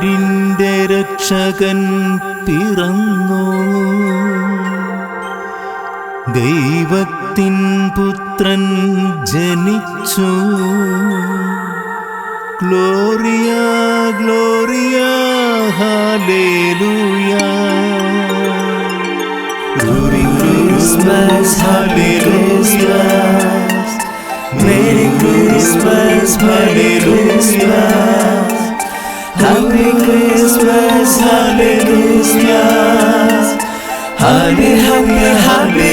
പാരിന്റെ രക്ഷകൻ പിറന്നു. ദൈവത്തിൻ പുത്രൻ ജനിച്ചു. Gloria gloria hallelujah glory Christmas hallelujah Merry Christmas, Merry Christmas. Happy Christmas, Hallelujah. Happy, happy, happy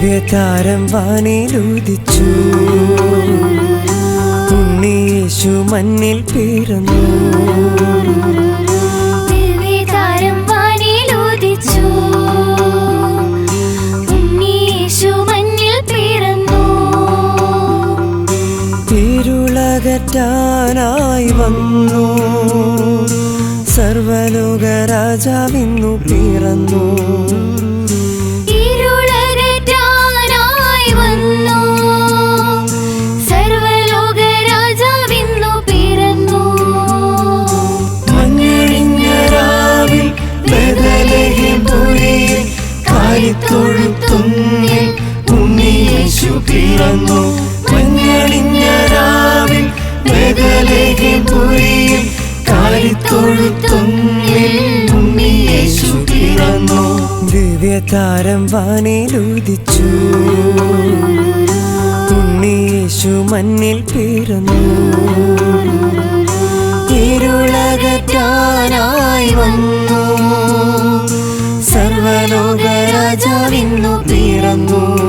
ദിവ്യതാരം വാനിലുദിച്ചു. ഉണ്ണീശു മണ്ണിൽ പിറന്നു. ായി വന്നു. സർവലോക രാജാവിന്നു പിറന്നു. ഉണ്ണിയേശു മഞ്ഞളിഞ്ഞ രാവിൽ ബദലഹേം പുരിയിൽ കാലിത്തൊഴുത്തുന്നിൽ ഉണ്ണിയേശു പിറന്നു. ദിവ്യതാരം വാനിലുദിച്ചു. ഉണ്ണിയേശു മണ്ണിൽ പിറന്നു. ഇരുളകറ്റാനായി വന്നു. സർവലോക രാജാവിന്നു പിറന്നു.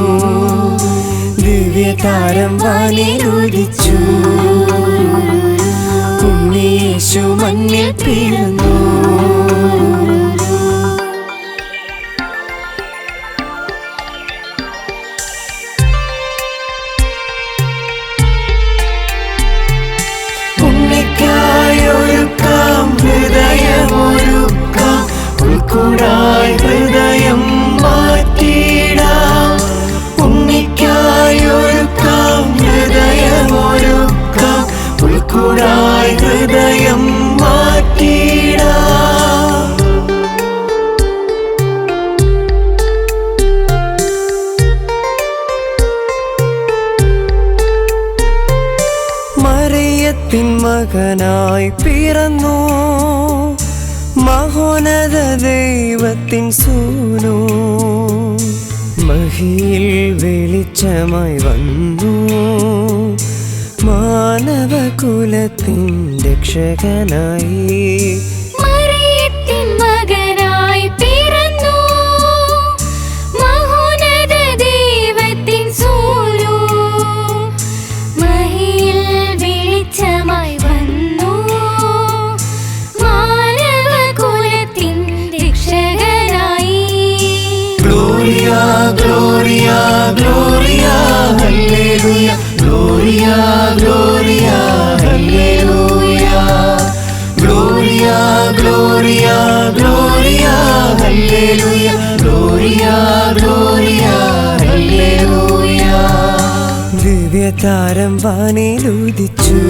ദിവ്യതാരം വാനിലുദിച്ചു ഉണ്ണീശു മണ്ണിൽ പിറന്നു. ഉണ്ണിക്കായൊരുക്കാം ഹൃദയമൊരുക്കാം ഉൾക്കൂടായി മകനായി പിറന്നു. മഹോനത ദൈവത്തിൻ സൂനു. മഹിയിൽ വെളിച്ചമായി വന്നു. മാനവകുലത്തിൻ രക്ഷകനായി hallelujah gloria gloria hallelujah gloria gloria gloria hallelujah gloria gloria hallelujah ദിവ്യതാരം വാനിലുദിച്ചു.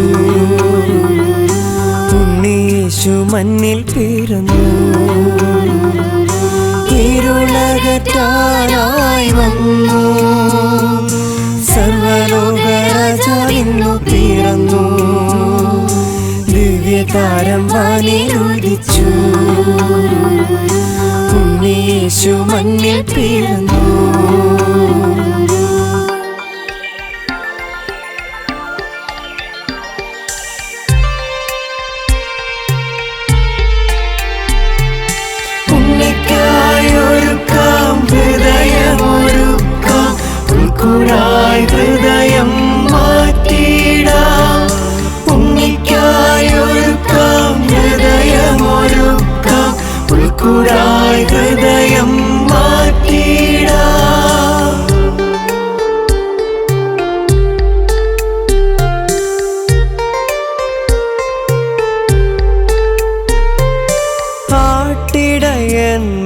ഉണ്ണീശു മണ്ണിൽ പിറന്നു. ഇരുളകറ്റാനായി വന്നു. രാജാവിന്നു പിറന്നു. ദിവ്യകാരം വാനിലുദിച്ചു ഉണ്ണീശു മണ്ണിൽ പിറന്നു.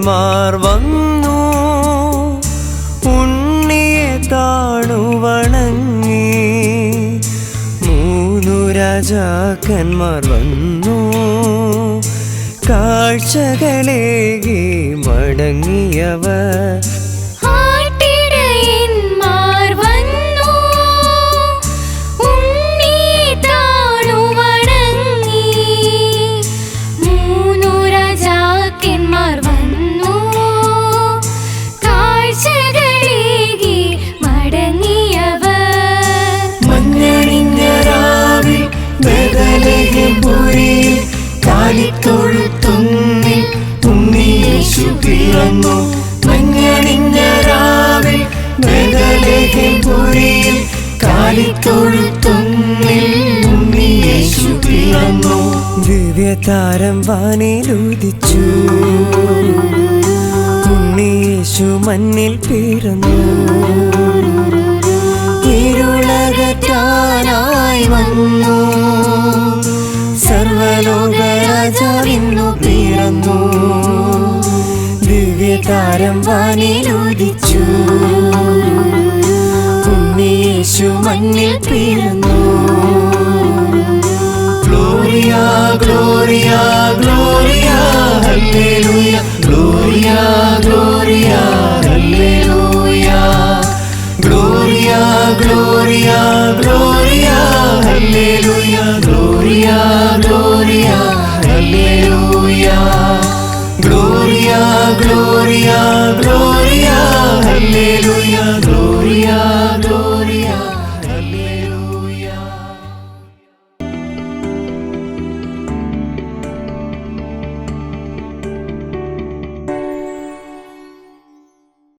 രാജാക്കന്മാർ വന്നു. ഉണ്ണിയെ താണു വണങ്ങി. മൂന്നു രാജാക്കന്മാർ വന്നു. കാഴ്ചകളേകി മടങ്ങിയവർ പിറന്നു മഞ്ഞണിഞ്ഞ രാവിൽ ബദലഹപുരിയിൽ കാലിത്തൊഴുത്തുന്നിൽ ദിവ്യതാരം വാനിലുദിച്ചു. ഉണ്ണിയേശു മണ്ണിൽ പിറന്നു. ദിവ്യതാരം വാനിലോദിച്ചു. ഉണ്ണീശു മണ്ണിൽ പിറന്നു gloria gloria gloria hallelujah. Gloria gloria hallelujah. Gloria gloria